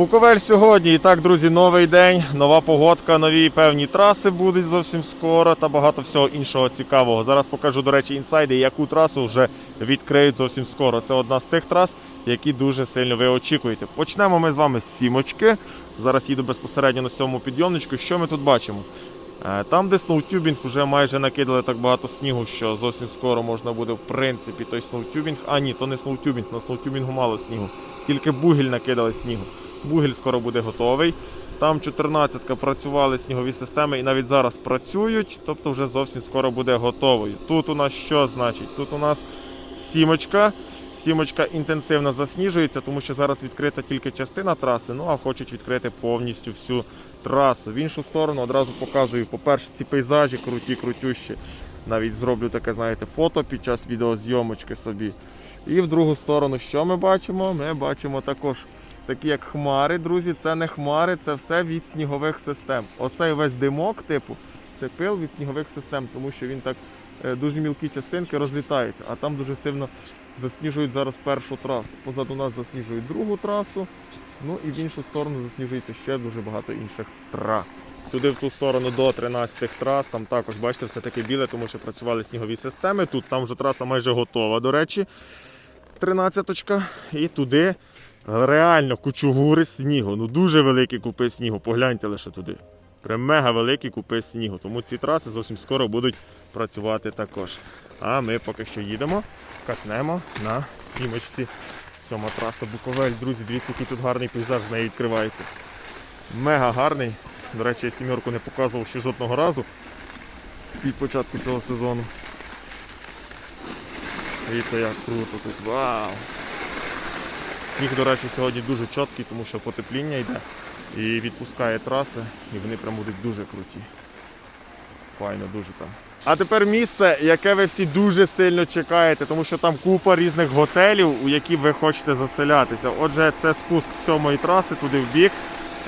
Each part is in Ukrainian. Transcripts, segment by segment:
Буковель сьогодні. І так, друзі, новий день, нова погодка, нові певні траси будуть зовсім скоро та багато всього іншого цікавого. Зараз покажу, до речі, інсайди, яку трасу вже відкриють зовсім скоро. Це одна з тих трас, які дуже сильно ви очікуєте. Почнемо ми з вами з сімочки. Зараз їду безпосередньо на сьомому підйомничку. Що ми тут бачимо? Е, Там, де сноутюбінг, вже майже накидали так багато снігу, що зовсім скоро можна буде в принципі той сноутюбінг. А ні, то не сноутюбінг, на сноутюбінгу мало снігу. Тільки бугіль накидали снігу. Бугіль скоро буде готовий. Там 14-ка працювали снігові системи і навіть зараз працюють, тобто вже зовсім скоро буде готовою. Тут у нас що значить? Тут у нас сімочка. Сімочка інтенсивно засніжується, тому що зараз відкрита тільки частина траси, ну а хочуть відкрити повністю всю трасу. В іншу сторону одразу показую, по-перше, ці пейзажі круті, крутющі. Навіть зроблю таке, знаєте, фото під час відеозйомочки собі. І в другу сторону, що ми бачимо? Ми бачимо також такі як хмари, друзі. Це не хмари, це все від снігових систем. Оцей весь димок, типу, це пил від снігових систем, тому що він так е, дуже мілкі частинки розлітаються, а там дуже сильно засніжують зараз першу трасу. Позаду нас засніжують другу трасу. Ну і в іншу сторону засніжується ще дуже багато інших трас. Туди в ту сторону до 13 трас, там також, бачите, все таке біле, тому що працювали снігові системи. Тут там вже траса майже готова, до речі. 13-очка. І туди реально кучугури снігу. Ну дуже великі купи снігу. Погляньте лише туди. Прям мега великі купи снігу. Тому ці траси зовсім скоро будуть працювати також. А ми поки що їдемо, катнемо на сімочці. Сьома траса Буковель. Друзі, дивіться, який тут гарний пейзаж з неї відкривається. Мега гарний. До речі, я сімерку не показував ще жодного разу від початку цього сезону. Дивіться, як круто тут. Вау! Сніг, до речі, сьогодні дуже чіткий, тому що потепління йде і відпускає траси, і вони прям будуть дуже круті. Файно, дуже там. А тепер місце, яке ви всі дуже сильно чекаєте, тому що там купа різних готелів, у які ви хочете заселятися. Отже, це спуск з сьомої траси туди в бік,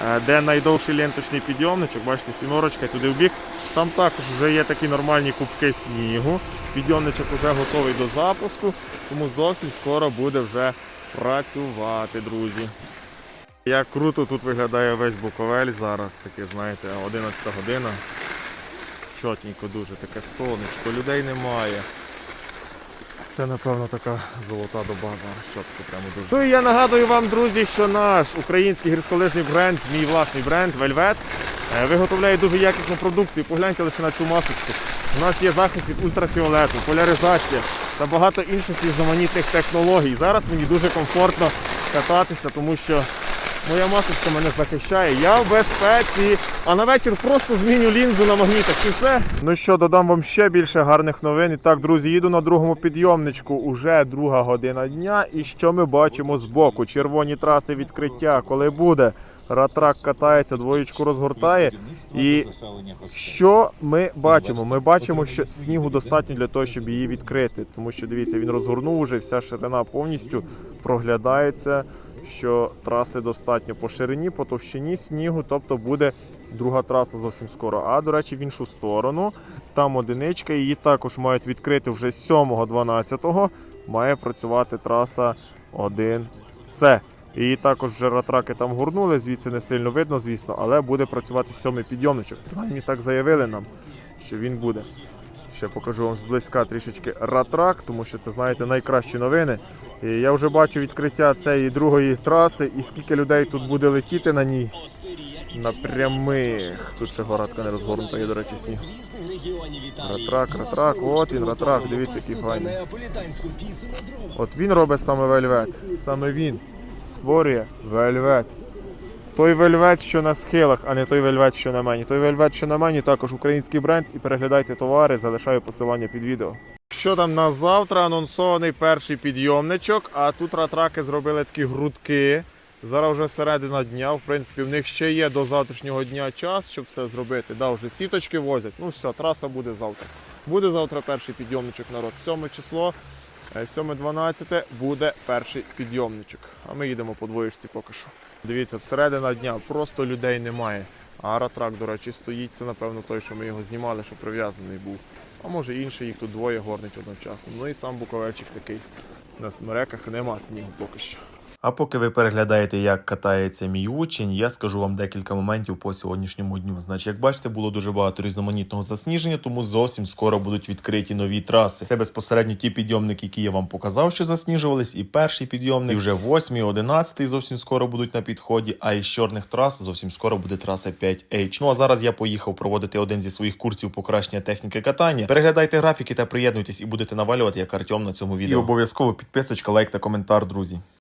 е, де найдовший ленточний підйомничок, бачите, сімерочка, туди в бік. Там також вже є такі нормальні кубки снігу. Підйомничок вже готовий до запуску, тому зовсім скоро буде вже працювати, друзі. Як круто тут виглядає весь Буковель зараз, таке, знаєте, 11 година. Чотенько дуже, таке сонечко, людей немає. Це, напевно, така золота доба зараз, чітко прямо дуже. Ну і я нагадую вам, друзі, що наш український гірськолижний бренд, мій власний бренд е, виготовляє дуже якісну продукцію. Погляньте лише на цю масочку. У нас є захист від ультрафіолету, поляризація та багато інших різноманітних технологій. Зараз мені дуже комфортно кататися, тому що моя масочка мене захищає. Я в безпеці. А на вечір просто зміню лінзу на магнітах. І все. Ну що, додам вам ще більше гарних новин. І так, друзі, їду на другому підйомничку. Уже друга година дня. І що ми бачимо збоку? Червоні траси відкриття, коли буде. Ратрак катається, двоєчку розгортає. І що ми бачимо? Ми бачимо, що снігу достатньо для того, щоб її відкрити. Тому що дивіться, він розгорнув уже, вся ширина повністю проглядається, що траси достатньо по ширині, по товщині снігу, тобто буде друга траса зовсім скоро. А до речі, в іншу сторону, там одиничка, її також мають відкрити вже з 7-12 має працювати траса 1С. І також вже ратраки там гурнули, звідси не сильно видно, звісно, але буде працювати сьомий підйомничок. Принаймні так заявили нам, що він буде. Ще покажу вам зблизька трішечки ратрак, тому що це, знаєте, найкращі новини. І я вже бачу відкриття цієї другої траси і скільки людей тут буде летіти на ній. На прямих. Тут ще горадка не розгорнута, є, до речі, сніг. Ратрак, ратрак, от він, ратрак, дивіться, який файний. От він робить саме вельвет. Саме він створює вельвет. Той вельвет, що на схилах, а не той вельвет, що на мені. Той вельвет, що на мені, також український бренд. І переглядайте товари, залишаю посилання під відео. Що там на завтра анонсований перший підйомничок, а тут ратраки зробили такі грудки. Зараз вже середина дня, в принципі, в них ще є до завтрашнього дня час, щоб все зробити. Да, вже сіточки возять. Ну все, траса буде завтра. Буде завтра перший підйомничок народ. 7 число, е, 7-12 буде перший підйомничок. А ми їдемо по двоєчці поки що. Дивіться, середина дня, просто людей немає. А аратрак, до речі, стоїть. Це, напевно, той, що ми його знімали, що прив'язаний був. А може інший, їх тут двоє горнить одночасно. Ну і сам буковельчик такий. На смереках нема снігу поки що. А поки ви переглядаєте, як катається мій учень, я скажу вам декілька моментів по сьогоднішньому дню. Значить, як бачите, було дуже багато різноманітного засніження, тому зовсім скоро будуть відкриті нові траси. Це безпосередньо ті підйомники, які я вам показав, що засніжувались, і перший підйомник, і вже восьмий, одинадцятий зовсім скоро будуть на підході. А із чорних трас зовсім скоро буде траса 5H. Ну а зараз я поїхав проводити один зі своїх курсів покращення техніки катання. Переглядайте графіки та приєднуйтесь і будете навалювати як Артем на цьому відео. І обов'язково підписочка, лайк та коментар, друзі.